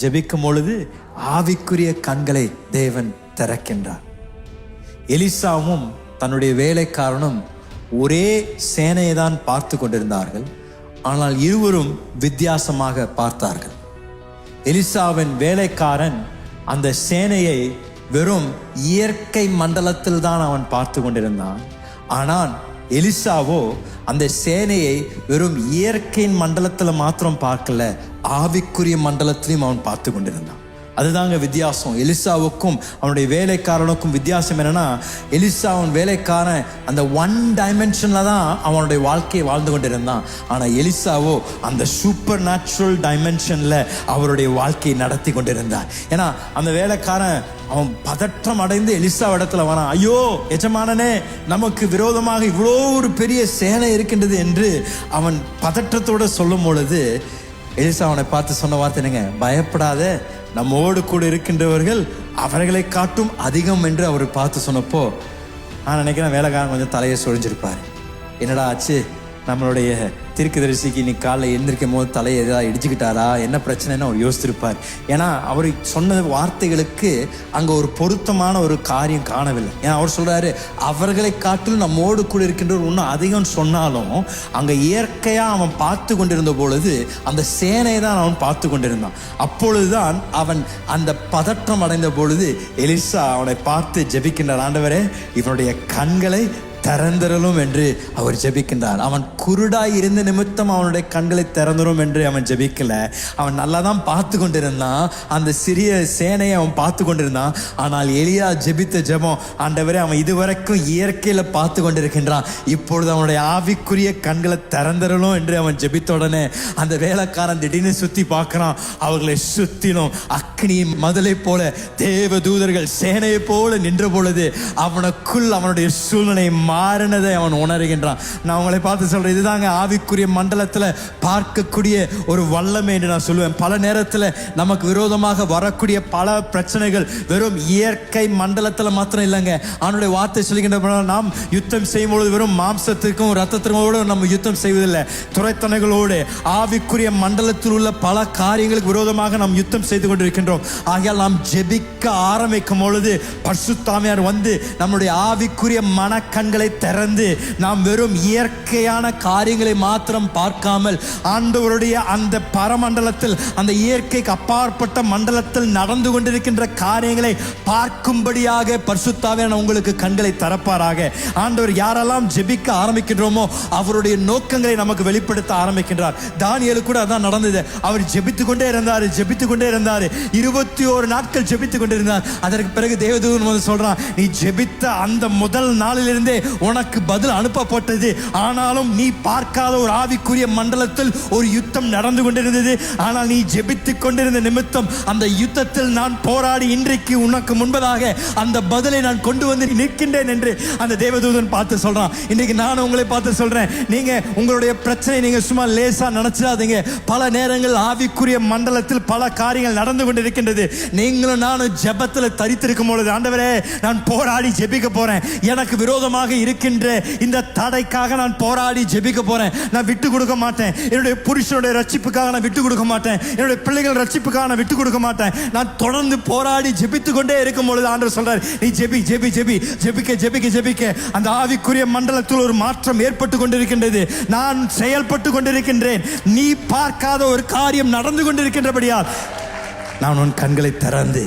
ஜெபிக்கும் பொழுது ஆவிக்குரிய கண்களை தேவன் திறக்கின்றார். எலிசாவும் தன்னுடைய வேலைக்காரனும் ஒரே சேனையை தான் பார்த்து கொண்டிருந்தார்கள். ஆனால் இருவரும் வித்தியாசமாக பார்த்தார்கள். எலிசாவின் வேலைக்காரன் அந்த சேனையை வெறும் இயற்கை மண்டலத்தில் தான் அவன் பார்த்து கொண்டிருந்தான். ஆனால் எலிசாவோ அந்த சேனையை வெறும் இயற்கையின் மண்டலத்தில் மாத்திரம் பார்க்கல ஆவிக்குரிய மண்டலத்திலையும் அவன் பார்த்து கொண்டிருந்தான். அதுதாங்க வித்தியாசம். எலிசாவுக்கும் அவனுடைய வேலைக்காரனுக்கும் வித்தியாசம் என்னன்னா எலிசா அவன் வேலைக்காரன் அந்த ஒன் டைமென்ஷன்ல தான் அவனுடைய வாழ்க்கையை வாழ்ந்து கொண்டிருந்தான். ஆனால் எலிசாவோ அந்த சூப்பர் நேச்சுரல் டைமென்ஷன்ல அவருடைய வாழ்க்கையை நடத்தி கொண்டிருந்தார். ஏன்னா அந்த வேலைக்காரன் அவன் பதற்றம் அடைந்து எலிசா இடத்துல வரான். ஐயோ எஜமானனே நமக்கு விரோதமாக இவ்வளோ ஒரு பெரிய சேனை இருக்கின்றது என்று அவன் பதற்றத்தோடு சொல்லும் பொழுது எலிசா அவனை பார்த்து சொன்ன வார்த்தை என்னங்க? பயப்படாத நம்மோடு கூட இருக்கின்றவர்கள் அவர்களை காட்டும் அதிகம் என்று அவர் பார்த்து சொன்னப்போ நான் நினைக்கிறேன் வேலைக்காரன் கொஞ்சம் தலையை சொரிஞ்சிருப்பார். என்னடா ஆச்சு? நம்மளுடைய தீர்க்கதரிசிக்கு இன்னைக்கு காலைல எழுந்திருக்கும் போது தலையை எதாவது இடிச்சுக்கிட்டாரா? என்ன பிரச்சனைன்னு அவர் யோசித்திருப்பார். ஏன்னா அவர் சொன்ன வார்த்தைகளுக்கு அங்கே ஒரு பொருத்தமான ஒரு காரியம் காணவில்லை. ஏன்னா அவர் சொல்கிறாரு அவர்களை காட்டிலும் நம்மோடு கூட இருக்கின்றவர் இன்னும் அதிகம் சொன்னாலும் அங்கே இயற்கையாக அவன் பார்த்து கொண்டிருந்த பொழுது அந்த சேனையை தான் அவன் பார்த்து கொண்டிருந்தான். அப்பொழுதுதான் அவன் அந்த பதற்றம் அடைந்த பொழுது எலிசா அவனை பார்த்து ஜெபிக்கின்றார். ஆண்டவரே இவனுடைய கண்களை திறந்திரலும் என்று அவர் ஜெபிக்கின்றார். அவன் குருடாய் இருந்த நிமித்தம் அவனுடைய கண்களை திறந்துரும் என்று அவன் ஜெபிக்கலை. அவன் நல்லா தான் பார்த்து கொண்டிருந்தான் அந்த சிறிய சேனையை அவன் பார்த்து கொண்டிருந்தான் ஆனால் எளியா ஜெபித்த ஜெபம் ஆண்டவரே அவன் இதுவரைக்கும் இயற்கையில் பார்த்து கொண்டிருக்கின்றான் இப்பொழுது அவனுடைய ஆவிக்குரிய கண்களை திறந்திரலும் என்று அவன் ஜெபித்த உடனே அந்த வேலைக்காரன் திடீர்னு சுற்றி பார்க்குறான். அவர்களை சுற்றிலும் அக்னி மதலை போல தேவ தூதர்கள் சேனையை போல நின்ற பொழுது அவனுக்குள் அவனுடைய சூழ்நிலை மாறினதை அவன் உணர்கின்றான். நான் உங்களை பார்த்து சொல்றேன் இதுதாங்க ஆவிக்குரிய மண்டலத்தில் பார்க்கக்கூடிய ஒரு வல்லமை என்று நான் சொல்லுவேன். பல நேரத்தில் நமக்கு விரோதமாக வரக்கூடிய பல பிரச்சனைகள் வெறும் இயற்கை மண்டலத்தில் மாத்திரம் இல்லைங்க. அவனுடைய வார்த்தை சொல்லுகின்ற நாம் யுத்தம் செய்யும் பொழுது வெறும் மாம்சத்திற்கும் ரத்தத்திற்கும் நம்ம யுத்தம் செய்வதில்லை. துறைத்தனைகளோடு ஆவிக்குரிய மண்டலத்தில் உள்ள பல காரியங்களுக்கு விரோதமாக நாம் யுத்தம் செய்து கொண்டிருக்கின்றோம். ஆகையால் நாம் ஜெபிக்க ஆரம்பிக்கும் பொழுது பர்சுத்தாமியார் வந்து நம்முடைய ஆவிக்குரிய மனக்கண்களை திறந்து நாம் வெறும் இயற்கையான காரியங்களை மாத்திரம் பார்க்காமல் ஆண்டவருடைய அந்த பரமண்டலத்தில் அந்த இயற்கைக்கு அப்பாற்பட்ட மண்டலத்தில் நடந்து கொண்டிருக்கின்ற காரியங்களை பார்க்கும்படியாக பர்சுத்தாவியான உங்களுக்கு கண்களை தரப்பாராக. ஆண்டவர் யாரெல்லாம் ஜெபிக்க ஆரம்பிக்கின்றோமோ அவருடைய நோக்கங்களை நமக்கு வெளிப்படுத்த ஆரம்பிக்கின்றார். தானியலு கூட அதான் நடந்தது. அவர் ஜெபித்து கொண்டே இருந்தார் ஜெபித்து கொண்டே இருந்தார். இருபத்தி ஒரு நாட்கள் ஜெபித்து கொண்டிருந்தார். அதற்கு பிறகு தேவதூதன் வந்து சொல்றான் நீ ஜெபித்த அந்த முதல் நாளிலிருந்தே உனக்கு பதில் அனுப்பப்பட்டது. ஆனாலும் நீ பார்க்காத ஒரு ஆவிக்குரிய மண்டலத்தில் ஒரு யுத்தம் நடந்து கொண்டிருந்தது. ஆனால் நீ ஜெபித்து கொண்டிருந்த நிமித்தம் அந்த யுத்தத்தில் நான் போராடி இன்றைக்கு உனக்கு முன்பதாக அந்த பதிலை நான் கொண்டு வந்து நிற்கின்றேன் என்று அந்த தேவதூதன் பார்த்து சொல்றான். இன்றைக்கு நான் உங்களை பார்த்து சொல்றேன். நீங்க உங்களுடைய பிரச்சனை நீங்க சும்மா லேசா நினைச்சிடாதீங்க. பல நேரங்கள் ஆவிக்குரிய மண்டலத்தில் பல காரியங்கள் நடந்து இருக்கின்றது. நீங்களும் நானும் ஜெபத்தில் தரித்திருக்கும் பொழுது ஆண்டவரே நான் போராடி ஜெபிக்க போறேன். எனக்கு விரோதமாக இருக்கின்ற இந்த தடைக்காக நான் போராடி ஜெபிக்க போறேன். நான் விட்டு கொடுக்க மாட்டேன். என்னுடைய புருஷனுடைய ரட்சிப்புக்காக நான் விட்டு கொடுக்க மாட்டேன். என்னுடைய பிள்ளைகள் ரட்சிப்புக்காக நான் விட்டு கொடுக்க மாட்டேன். நான் தொடர்ந்து போராடி ஜெபித்து கொண்டே இருக்கும் பொழுது ஆண்டவர் சொல்றார் நீ ஜெபி ஜெபி ஜெபி ஜெபிக்க ஜெபிக்க ஜெபிக்க. அந்த ஆவிக்குரிய மண்டலத்தில் ஒரு மாற்றம் ஏற்பட்டு கொண்டிருக்கின்றது. நான் செயல்பட்டு கொண்டிருக்கின்றேன். நீ பார்க்காத ஒரு காரியம் நடந்து கொண்டிருக்கின்றபடியால் நான் உன் கண்களை திறந்து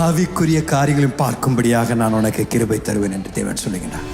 ஆவிக்குரிய காரியங்களையும் பார்க்கும்படியாக நான் உனக்கு கிருபை தருவேன் என்று தேவன் சொல்லுகிறான்